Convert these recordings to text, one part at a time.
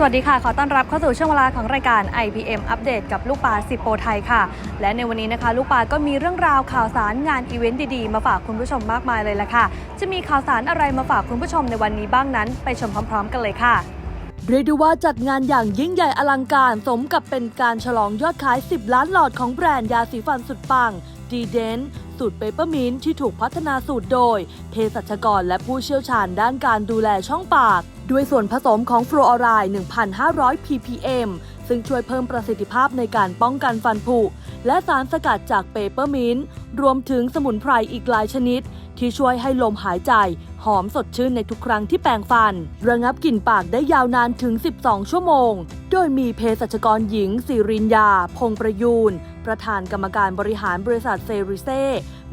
สวัสดีค่ะ ขอต้อนรับเข้าสู่ช่วงเวลาของรายการ IPM อัปเดตกับลูกปลาสิบโปรไทยค่ะ และในวันนี้นะคะ ลูกปลาก็มีเรื่องราวข่าวสารงานอีเวนต์ดีๆ มาฝากคุณผู้ชมมากมายเลยละค่ะ จะมีข่าวสารอะไรมาฝากคุณผู้ชมในวันนี้บ้างนั้น ไปชมพร้อมๆ กันเลยค่ะเรียกได้ว่าจัดงานอย่างยิ่งใหญ่อลังการสมกับเป็นการฉลองยอดขาย 10 ล้านหลอดของแบรนด์ยาสีฟันสุดปังดีเดนสูตรเปเปอร์มินที่ถูกพัฒนาสูตรโดยเภสัชกรและผู้เชี่ยวชาญด้านการดูแลช่องปาก ด้วยส่วนผสมของฟลูออไรด์ 1,500 ppm ซึ่งช่วยเพิ่มประสิทธิภาพในการป้องกันฟันผุ และสารสกัดจากเปเปอร์มินต์รวมถึงสมุนไพรอีกหลายชนิด ที่ช่วยให้ลมหายใจ หอมสดชื่นในทุกครั้งที่แปรงฟัน ระงับกลิ่นปากได้ยาวนานถึง 12 ชั่วโมง โดยมีเภสัชกรหญิงสิรินยา พงประยูน ประธานกรรมการบริหารบริษัทเซริเซ่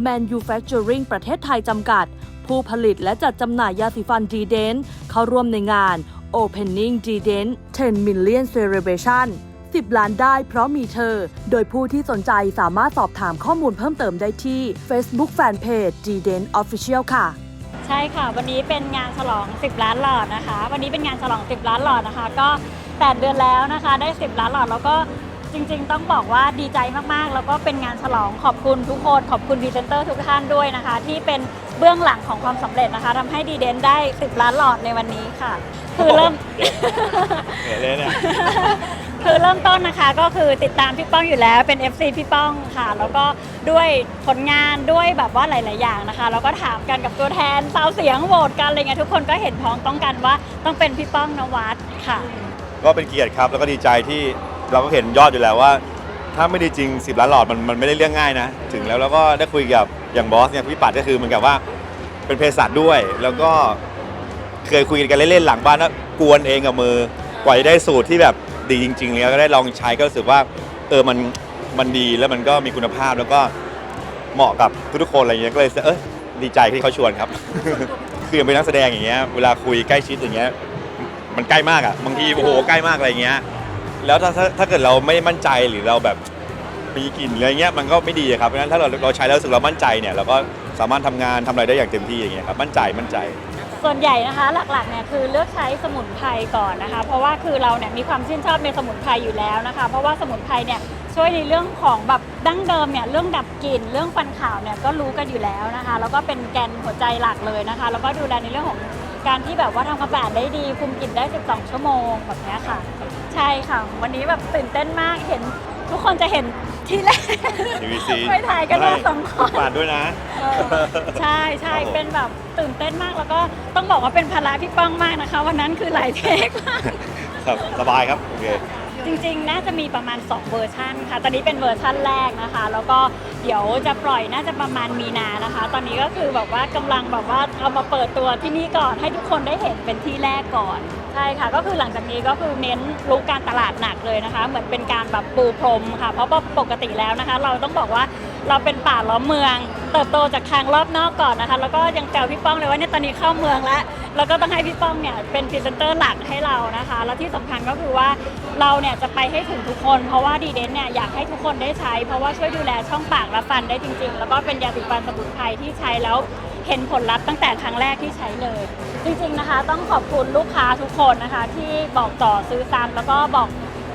Manufacturing ประเทศไทยจำกัด ผู้ผลิตและจัดจำหน่ายยาสีฟันดีเดน เข้าร่วมในงาน Opening d d e n 10 Million Celebration 10 ล้านได้เพราะมีเธอ โดยผู้ที่สนใจสามารถสอบถามข้อมูลเพิ่มเติมได้ที่ Facebook Fanpage d d e n Official ค่ะ ใช่ค่ะ วันนี้เป็นงานฉลอง 10 ล้านหลอดนะคะ วันนี้เป็นงานฉลอง 10 ล้านหลอดนะคะ ก็ 8 เดือนแล้วนะคะ ได้ 10 ล้านหลอดแล้วก็ จริงๆ ต้องบอกว่าดีใจมากๆ แล้วก็เป็นงานฉลองขอบคุณทุกคน ขอบคุณพรีเซนเตอร์ทุกท่านด้วยนะคะ ที่เป็นเบื้องหลังของความสำเร็จนะคะทำให้ดีเดนได้ 10 ล้านหลอดในวันนี้ค่ะ คือเริ่ม เห็นเลยเนี่ย คือเริ่มต้นนะคะก็คือติดตามพี่ป้องอยู่แล้วเป็น FC พี่ป้องค่ะ แล้วก็ด้วยผลงานด้วยแบบว่าหลาย ๆ อย่างนะคะ แล้วก็ถามกันกับตัวแทนสาวเสียงโหวตกันอะไรเงี้ยทุกคนก็เห็นพ้องต้องกันว่าต้องเป็นพี่ป้องนวัดค่ะ ก็เป็นเกียรติครับแล้วก็ดีใจที่ เราก็เห็นยอดอยู่แล้วว่า ถ้าไม่ดีจริง 10 ล้านหลอดมันมันไม่ได้เรื่องง่ายนะ ถึงแล้วแล้วก็ได้คุยกับอย่างบอสเนี่ยพี่ปัดก็คือเหมือนกับว่าเป็นเภสัชด้วย แล้วก็เคยคุยกันเล่นๆหลังบ้านว่ากวนเองกับมือกว่าจะได้สูตรที่แบบดีจริงๆแล้วก็ได้ลองใช้ก็รู้สึกว่า เออมันมันดีแล้วมันก็มีคุณภาพแล้วก็เหมาะกับทุกๆคนอะไรเงี้ยก็เลยเออดีใจที่เขาชวนครับ คืออย่างเป็นนักแสดงอย่างเงี้ยเวลาคุยใกล้ชิดอย่างเงี้ยมันใกล้มากอะบางทีโอ้โหใกล้มากอะไรเงี้ย แล้วถ้าถ้าถ้าเกิดเราไม่มั่นใจหรือเราแบบมีกลิ่นอะไรเงี้ยมันก็ไม่ดีครับเพราะฉะนั้นถ้าเราเราใช้แล้วรู้สึกเรามั่นใจเนี่ยเราก็สามารถทำงานทำอะไรได้อย่างเต็มที่อย่างเงี้ยครับมั่นใจมั่นใจ ส่วนใหญ่นะคะหลักๆเนี่ยคือเลือกใช้สมุนไพรก่อนนะคะ เพราะว่าคือเราเนี่ยมีความชื่นชอบในสมุนไพรอยู่แล้วนะคะ เพราะว่าสมุนไพรเนี่ยช่วยในเรื่องของแบบดั้งเดิมเนี่ยเรื่องดับกลิ่นเรื่องฟันขาวเนี่ยก็รู้กันอยู่แล้วนะคะ แล้วก็เป็นแกนหัวใจหลักเลยนะคะ แล้วก็ดูแลในเรื่องของ การที่แบบว่าทำความสะอาดได้ดีคุมกลิ่นได้ 12 ชั่วโมงแบบเนี้ยค่ะ ใช่ค่ะ วันนี้แบบตื่นเต้นมากเห็นทุกคนจะเห็นที่แรก TVC ไปถ่ายกันมาสองคนฝากด้วยนะเออใช่ใช่ครับผม เป็นแบบตื่นเต้นมากแล้วก็ต้องบอกว่าเป็นภาระพี่ป้องมากนะคะ วันนั้นคือหลายเทคมาก ครับสบายครับ โอเค จริงๆ น่าจะมีประมาณ 2 เวอร์ชันค่ะ ตอนนี้เป็นเวอร์ชันแรกนะคะ แล้วก็เดี๋ยวจะปล่อยน่าจะประมาณมีนานะคะ ตอนนี้ก็คือแบบว่ากำลังแบบว่าเอามาเปิดตัวที่นี่ก่อนให้ทุกคนได้เห็นเป็นที่แรกก่อน ใช่ค่ะ ก็คือหลังจากนี้ก็คือเน้นลุกการตลาดหนักเลยนะคะ เหมือนเป็นการแบบปูพรมค่ะ เพราะว่าปกติแล้วนะคะ เราต้องบอกว่าเราเป็นป่าล้อมเมือง เติบโตจากทางรอบนอกก่อนนะคะ แล้วก็ยังแซวพี่ป้องเลยว่าเนี่ยตอนนี้เข้าเมืองแล้ว แล้วก็ต้องให้พี่ป้องเนี่ยเป็นพรีเซนเตอร์หลักให้เรานะคะ แล้วที่สำคัญก็คือว่าเราเนี่ยจะไปให้ถึงทุกคน เพราะว่าดีเดนเนี่ยอยากให้ทุกคนได้ใช้ เพราะว่าช่วยดูแลช่องปากและฟันได้จริง ๆ แล้วก็เป็นยาสีฟันสมุนไพรที่ใช้แล้วเห็นผลลัพธ์ตั้งแต่ครั้งแรกที่ใช้เลย จริงๆนะคะ ต้องขอบคุณลูกค้าทุกคนนะคะ ที่บอกต่อซื้อซ้ำแล้วก็บอก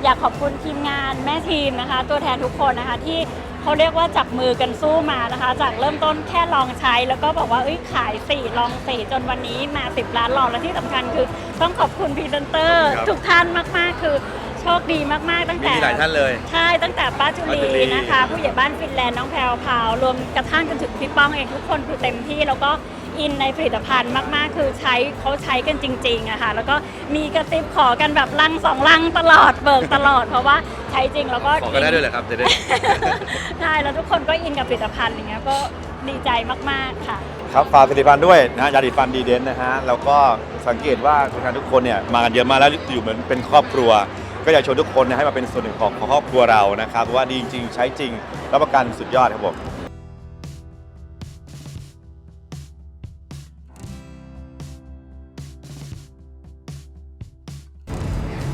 อยากขอบคุณทีมงานแม่ทีมนะคะ ตัวแทนทุกคนนะคะที่ เขาเรียกว่าจับมือกันสู้มานะคะ จากเริ่มต้นแค่ลองใช้ แล้วก็บอกว่าเอ้ยขายสี่ลองสี่จนวันนี้มา 10 ล้านลองและที่สำคัญคือต้องขอบคุณพรีเซนเตอร์ครับ ทุกท่านมาก ๆ คือโชคดีมาก ๆ ตั้งมีแต่ หลายท่านเลย ใช่ตั้งแต่ป้าจุป้าจุลีลีนะคะ ผู้ใหญ่บ้านฟินแลนด์น้องแพรวพราวรวมกระทั่งจนถึงพี่ป้องเองทุกคนคือเต็มที่แล้วก็ อินในผลิตภัณฑ์มาก ๆ คือใช้เขาใช้กันจริงๆอะค่ะแล้วก็มีกระติบขอกันแบบลังสองลังตลอดเบิกตลอด เพราะว่าใช้จริงแล้วก็ขอกันได้ด้วยเหรอครับจะได้ ใช่แล้วทุกคนก็อินกับผลิตภัณฑ์อย่างเงี้ยก็ดีใจมากๆค่ะ ครับฝากผลิตภัณฑ์ด้วยนะฮะยาดีฟันดีเดนนะฮะแล้วก็สังเกตว่าคนงานทุกคนเนี่ยมากันเยอะมากแล้วอยู่เหมือนเป็นครอบครัว ก็อยากชวนทุกคนนะให้มาเป็นส่วนหนึ่งของของครอบครัวเรานะครับว่าดีจริงๆใช้จริงรับประกันสุดยอดครับผม